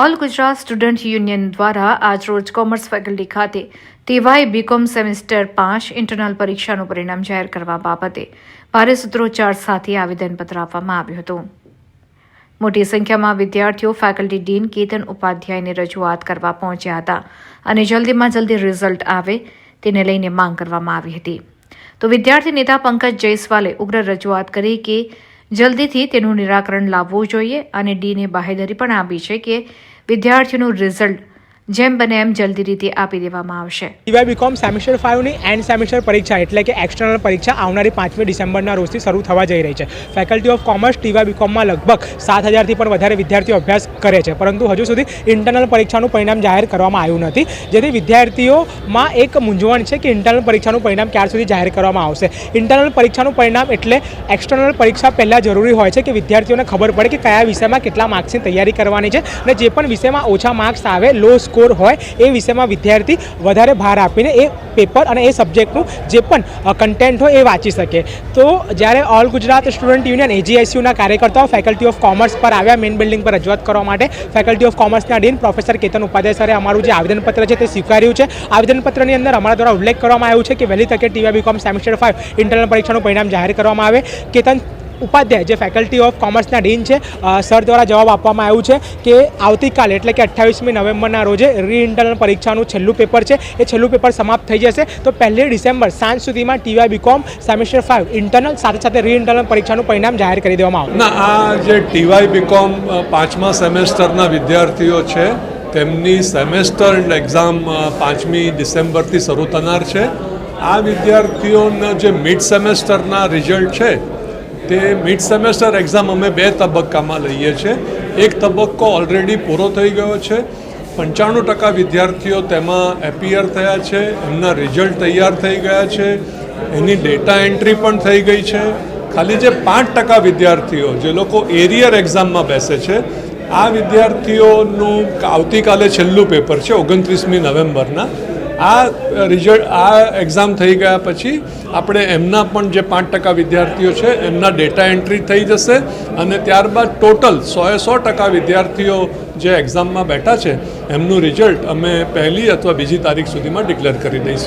All Gujarat student union દ્વારા આજરોજ commerce faculty ખાતે ટીવાય બીકોમ સેમેસ્ટર પાંચ ઇન્ટરનલ પરીક્ષાનું પરિણામ જાહેર કરવા બાબતે ભારે સૂત્રોચ્ચાર સાથે આવેદનપત્ર આપવામાં આવ્યું હતું. મોટી સંખ્યામાં વિદ્યાર્થીઓ ફેકલ્ટી ડીન કેતન ઉપાધ્યાયને રજૂઆત કરવા પહોંચ્યા હતા અને જલ્દીમાં જલ્દી રિઝલ્ટ આવે તેને લઈને માંગ કરવામાં આવી હતી. તો વિદ્યાર્થી નેતા પંકજ જયસ્વાલે ઉગ્ર રજૂઆત કરી કે જલ્દીથી તેનું નિરાકરણ લાવવું જોઈએ અને ડીને બાહેધરી પણ આપી છે કે વિદ્યાર્થીનું રિઝલ્ટ જેમ બને એમ જલ્દી રીતે આપી દેવામાં આવશે. ટીવાય બીકોમ સેમિસ્ટર ફાઇવની એન્ડ સેમિસ્ટર પરીક્ષા, એટલે કે એક્સટર્નલ પરીક્ષા આવનારી પાંચમી ડિસેમ્બરના રોજથી શરૂ થવા જઈ રહી છે. ફેકલ્ટી ઓફ કોમર્સ ટીવાય બીકોમમાં લગભગ સાત હજારથી પણ વધારે વિદ્યાર્થીઓ અભ્યાસ કરે છે, પરંતુ હજુ સુધી ઇન્ટરનલ પરીક્ષાનું પરિણામ જાહેર કરવામાં આવ્યું નથી. જેથી વિદ્યાર્થીઓમાં એક મૂંઝવણ છે કે ઇન્ટરનલ પરીક્ષાનું પરિણામ ક્યાર સુધી જાહેર કરવામાં આવશે. ઇન્ટરનલ પરીક્ષાનું પરિણામ એટલે એક્સટર્નલ પરીક્ષા પહેલાં જરૂરી હોય છે કે વિદ્યાર્થીઓને ખબર પડે કે કયા વિષયમાં કેટલા માર્ક્સની તૈયારી કરવાની છે અને જે પણ વિષયમાં ઓછા માર્ક્સ આવે લો સ્કોર હોય એ વિષયમાં વિદ્યાર્થી વધારે ભાર આપીને એ પેપર અને એ સબ્જેક્ટનું જે પણ કન્ટેન્ટ હોય એ વાંચી શકે. તો જ્યારે ઓલ ગુજરાત સ્ટુડન્ટ યુનિયન એજીઆઈસીયુના કાર્યકર્તાઓ ફેકલ્ટી ઓફ કોમર્સ પર આવ્યા મેઇન બિલ્ડિંગ પર રજૂઆત કરવા માટે ફેકલ્ટી ઓફ કોમર્સના ડીન પ્રોફેસર કેતન ઉપાધ્યાય સરે અમારું જે આવેદનપત્ર છે તે સ્વીકાર્યું છે. આવેદનપત્રની અંદર અમારા દ્વારા ઉલ્લેખ કરવામાં આવ્યું છે કે વહેલી તકે TY BCom semester five internal પરીક્ષાનું પરિણામ જાહેર કરવામાં આવે. કેતન ઉપાધ્યાય જે ફેકલ્ટી ઓફ કોમર્સના ડીન છે સર દ્વારા જવાબ આપવામાં આવ્યું છે કે આવતીકાલે એટલે કે અઠ્ઠાવીસમી નવેમ્બરના રોજે રી ઇન્ટરનલ પરીક્ષાનું છેલ્લું પેપર છે. એ છેલ્લું પેપર સમાપ્ત થઈ જશે. તો પહેલી ડિસેમ્બર સાંજ સુધીમાં TY BCom semester five internal સાથે સાથે રી ઇન્ટરનલ પરીક્ષાનું પરિણામ જાહેર કરી દેવામાં આવશે. ના, આ જે ટીવાય બીકોમ પાંચમા સેમેસ્ટરના વિદ્યાર્થીઓ છે, તેમની સેમેસ્ટર એક્ઝામ પાંચમી ડિસેમ્બરથી શરૂ થનાર છે. આ વિદ્યાર્થીઓના જે મિડ સેમેસ્ટરના રિઝલ્ટ છે તે મિડ સેમેસ્ટર એક્ઝામ અમે બે તબક્કામાં લઈએ છીએ. એક તબક્કો ઓલરેડી પૂરો થઈ ગયો છે. પંચાણું ટકા વિદ્યાર્થીઓ તેમાં એપિયર થયા છે. એમના રિઝલ્ટ તૈયાર થઈ ગયા છે. એની ડેટા એન્ટ્રી પણ થઈ ગઈ છે. ખાલી જે પાંચ ટકા વિદ્યાર્થીઓ, જે લોકો એરિયર એક્ઝામમાં બેસે છે, આ વિદ્યાર્થીઓનું આવતીકાલે છેલ્લું પેપર છે, ઓગણત્રીસમી નવેમ્બરના. આ રિઝલ્ટ આ એક્ઝામ થઈ ગયા પછી આપણે એમના પણ જે પાંચ ટકા વિદ્યાર્થીઓ છે, એમના ડેટા એન્ટ્રી થઈ જશે અને ત્યારબાદ ટોટલ સોએ સો ટકા વિદ્યાર્થીઓ જે એક્ઝામમાં બેઠા છે, એમનું રિઝલ્ટ અમે પહેલી અથવા બીજી તારીખ સુધીમાં ડિક્લેર કરી દઈશું.